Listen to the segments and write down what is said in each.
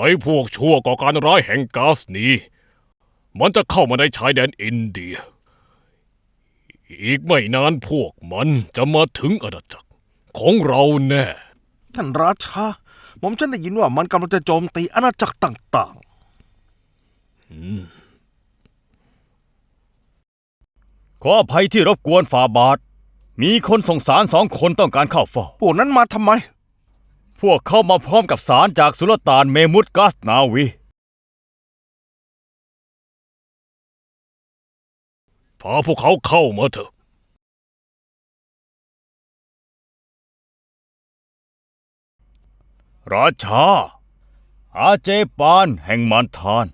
ไอ้พวกชั่วก่อการร้ายแห่งก๊าซนี้ มันจะเข้ามาในชายแดนอินเดีย อีกไม่นานพวกมันจะมาถึงอาณาจักรของเราแน่ ท่านราชาหม่อมฉันได้ยินว่ามันกำลังจะโจมตีอาณาจักรต่างขออภัยที่รบกวนฝ่าบาท มีคนส่งสารสองคนต้องการเข้าเฝ้าๆพวกนั้นมาทำไม พวกเขามาพร้อมกับสารจากสุลต่านเมมุดกัสนาวี พาพวกเขาเข้ามาเถอะ ราชา อาเจปานแห่งมานทาน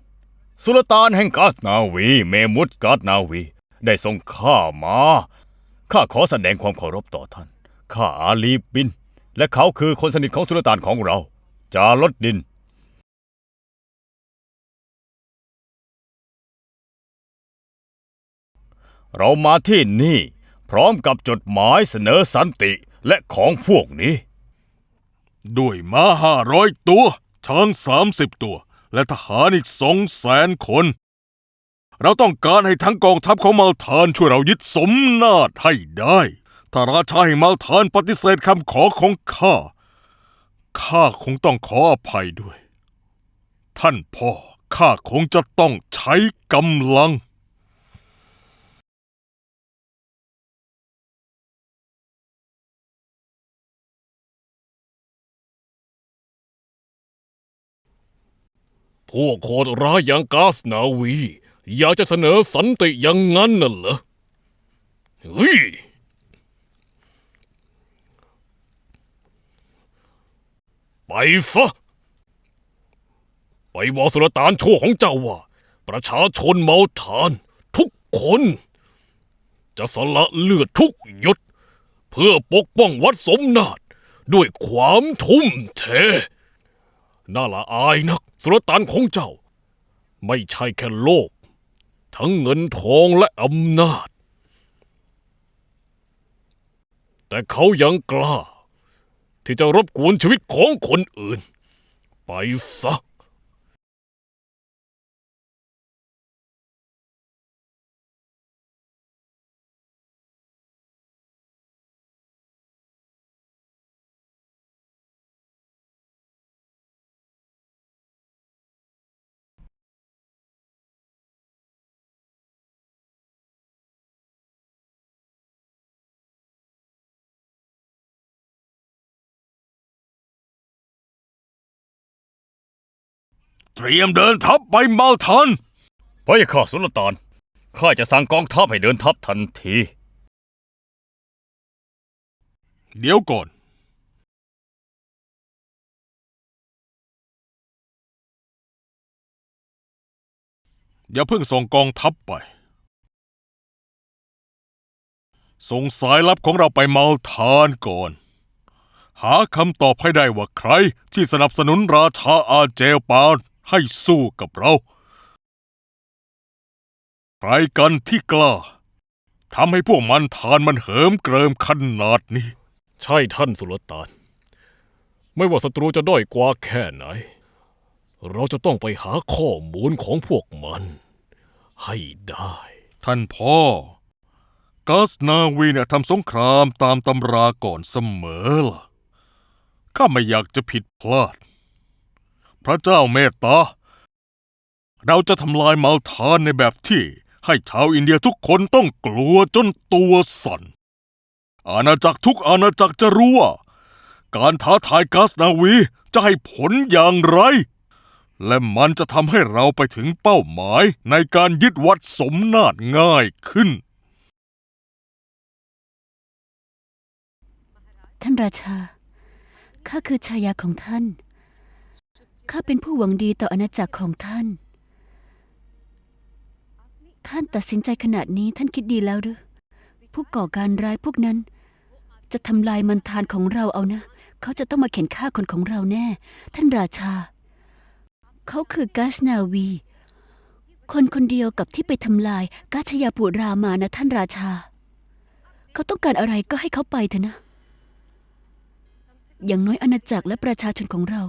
สุลต่านแห่งกัสนาวี เมมุดกัสนาวี ได้ส่งข้ามา ข้าขอแสดงความเคารพต่อท่าน ข้าอาลีบิน และเขาคือคนสนิทของสุลต่านของเรา จาลดดิน เรามาที่นี่ พร้อมกับจดหมายเสนอสันติและของพวกนี้ ด้วยม้าห้าร้อยตัว ช้างสามสิบตัว และทหารอีกสองแสนคน เราต้องการให้ทั้งกองทัพของมาลทานช่วยเรายึดสมนาจให้ได้ ถ้าราชาแห่งมาลทานปฏิเสธคำขอของข้า ข้าคงต้องขออภัยด้วย ท่านพ่อข้าคงจะต้องใช้กำลัง พวกโคตรร้ายอย่างกาซนาวี อยากจะเสนอสันติอย่างนั้นน่ะเหรอเฮ้ย ไปซะ ไปบอกสุลต่านชั่วของเจ้าว่า ประชาชนเมาทาน ทุกคน จะสละเลือดทุกหยด เพื่อปกป้องวัดสมนาฏด้วยความทุ่มเท น่าละอายนักสุลต่านของเจ้า ไม่ใช่แค่โลภทั้งเงินทองและอำนาจ แต่เขายังกล้า ที่จะรบกวนชีวิตของคนอื่น ไปซะ เตรียมเดินทัพไปมาลทานพระยาข้าสุลต่านข้าจะสั่งกองทัพให้เดินทัพทันที เดี๋ยวก่อน อย่าเพิ่งส่งกองทัพไป ส่งสายลับของเราไปมาลทานก่อน หาคำตอบให้ได้ว่าใครที่สนับสนุนราชาอาเจลปาน ให้สู้กับเรา ใครกันที่กล้าทำให้พวกมันทานมันเหิมเกริมขนาดนี้ ใช่ท่านสุลต่าน ไม่ว่าศัตรูจะด้อยกว่าแค่ไหน เราจะต้องไปหาข้อมูลของพวกมัน ให้ได้ ท่านพ่อกัสนาวีเนี่ยทำสงครามตามตำราก่อนเสมอล่ะ ข้าไม่อยากจะผิดพลาด พระเจ้าเมตตา เราจะทำลายมาลทานในแบบที่ให้ชาวอินเดียทุกคนต้องกลัวจนตัวสั่น อาณาจักรทุกอาณาจักรจะรู้ว่า การท้าทายกัสนาวีจะให้ผลอย่างไร และมันจะทำให้เราไปถึงเป้าหมายในการยึดวัดสมนาฏง่ายขึ้น ท่านราชา ข้าคือชายาของท่าน ข้าเป็นผู้หวังดีต่ออาณาจักรของท่าน ท่านตัดสินใจขนาดนี้ท่านคิดดีแล้วหรือ ผู้ก่อการร้ายพวกนั้น จะทำลายมันทานของเราเอานะ เขาจะต้องมาเข็นฆ่าคนของเราแน่ ท่านราชา เขาคือกาสนาวี คนคนเดียวกับที่ไปทำลายกาชยาปุรามานะท่านราชา เขาต้องการอะไรก็ให้เขาไปเถอะนะ อย่างน้อยอาณาจักรและประชาชนของเรา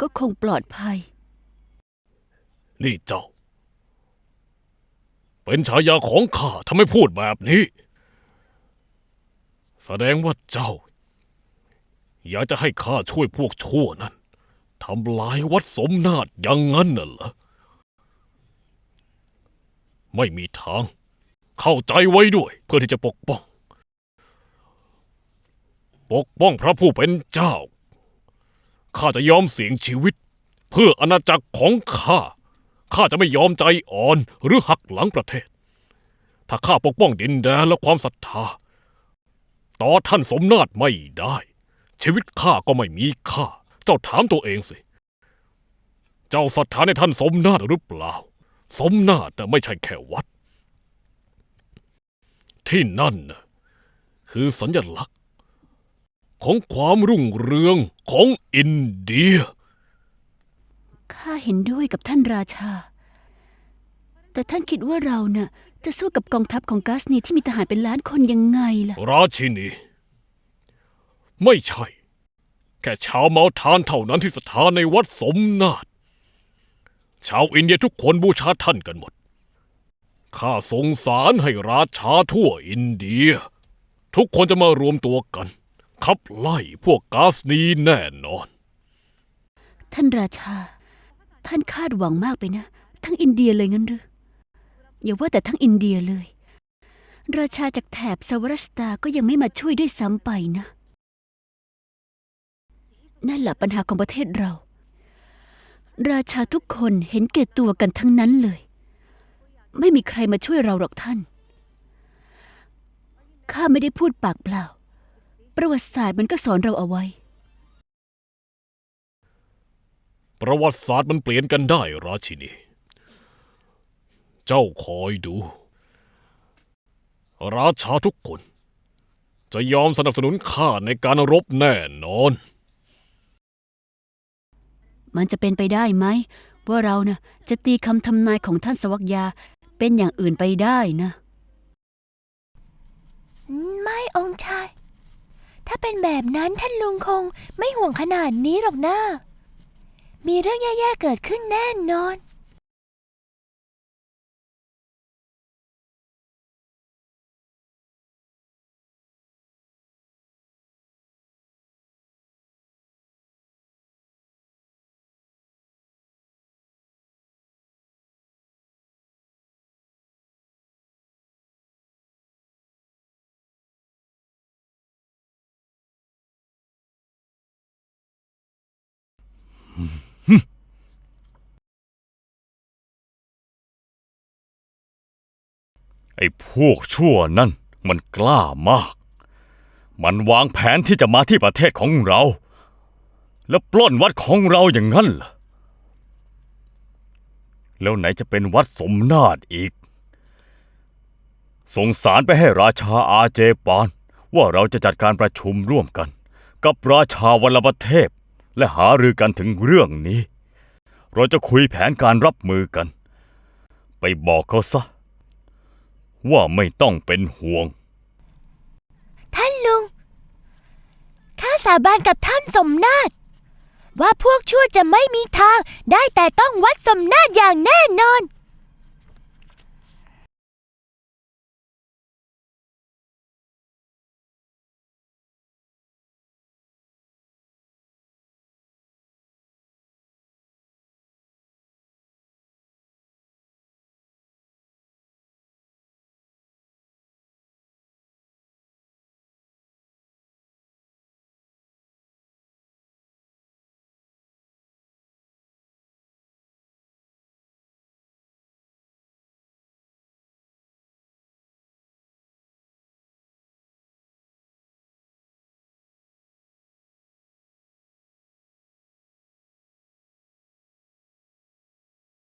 ก็คงปลอดภัย นี่เจ้า เป็นฉายาของข้าทำไมพูดแบบนี้ แสดงว่าเจ้า อยากจะให้ข้าช่วยพวกชั่วนั้นทำลายวัดสมนาฏอย่างนั้นน่ะเหรอไม่มีทาง เข้าใจไว้ด้วย เพื่อที่จะปกป้อง ปกป้องพระผู้เป็นเจ้า ข้าจะยอมเสี่ยงชีวิต เพื่ออาณาจักรของข้า ข้าจะไม่ยอมใจอ่อนหรือหักหลังประเทศ ถ้าข้าปกป้องดินแดนและความศรัทธา ต่อท่านสมนาฏไม่ได้ ชีวิตข้าก็ไม่มีค่า เจ้าถามตัวเองสิ เจ้าศรัทธาในท่านสมนาฏหรือเปล่า สมนาฏน่ไม่ใช่แค่วัด ที่นั่นน่ะคือสัญลักษณ์ ของความรุ่งเรืองของอินเดีย ข้าเห็นด้วยกับท่านราชา แต่ท่านคิดว่าเราน่ะจะสู้กับกองทัพของกัสนีที่มีทหารเป็นล้านคนยังไงล่ะ ราชินี ไม่ใช่ แค่ชาวเมาทานเท่านั้นที่ศรัทธาในวัดสมนาฏชาวอินเดียทุกคนบูชาท่านกันหมด ข้าสงสารให้ราชาทั่วอินเดีย ทุกคนจะมารวมตัวกัน ขับไล่พวกกาสนีแน่นอน ท่านราชา ท่านคาดหวังมากไปนะ ทั้งอินเดียเลยงั้นหรืออย่าว่าแต่ทั้งอินเดียเลย ราชาจากแถบสวรัชตาก็ยังไม่มาช่วยด้วยซ้ำไปนะ นั่นแหละปัญหาของประเทศเรา ราชาทุกคนเห็นแก่ตัวกันทั้งนั้นเลย ไม่มีใครมาช่วยเราหรอกท่าน ข้าไม่ได้พูดปากเปล่า ประวัติศาสตร์มันก็สอนเราเอาไว้ ประวัติศาสตร์มันเปลี่ยนกันได้ราชินี เจ้าคอยดู ราชาทุกคน จะยอมสนับสนุนข้าในการรบแน่นอน มันจะเป็นไปได้ไหม ว่าเรานะ่ะจะตีคำทำนายของท่านสวักยาเป็นอย่างอื่นไปได้นะ ไม่องค์ชาย ถ้าเป็นแบบนั้นท่านลุงคงไม่ห่วงขนาดนี้หรอกนะมีเรื่องแย่ๆเกิดขึ้นแน่นอน ไอ้พวกชั่วนั่นมันกล้ามาก มันวางแผนที่จะมาที่ประเทศของเรา แล้วปล้นวัดของเราอย่างนั้นเหรอ แล้วไหนจะเป็นวัดสมนาฏอีก ส่งสารไปให้ราชาอาเจปาน ว่าเราจะจัดการประชุมร่วมกัน กับราชาวัลประเทศ และหารือกันถึงเรื่องนี้ เราจะคุยแผนการรับมือกัน ไปบอกเขาซะ ว่าไม่ต้องเป็นห่วง ท่านลุง ข้าสาบานกับท่านสมนาตว่าพวกชั่วจะไม่มีทางได้แต่ต้องวัดสมนาตอย่างแน่นอน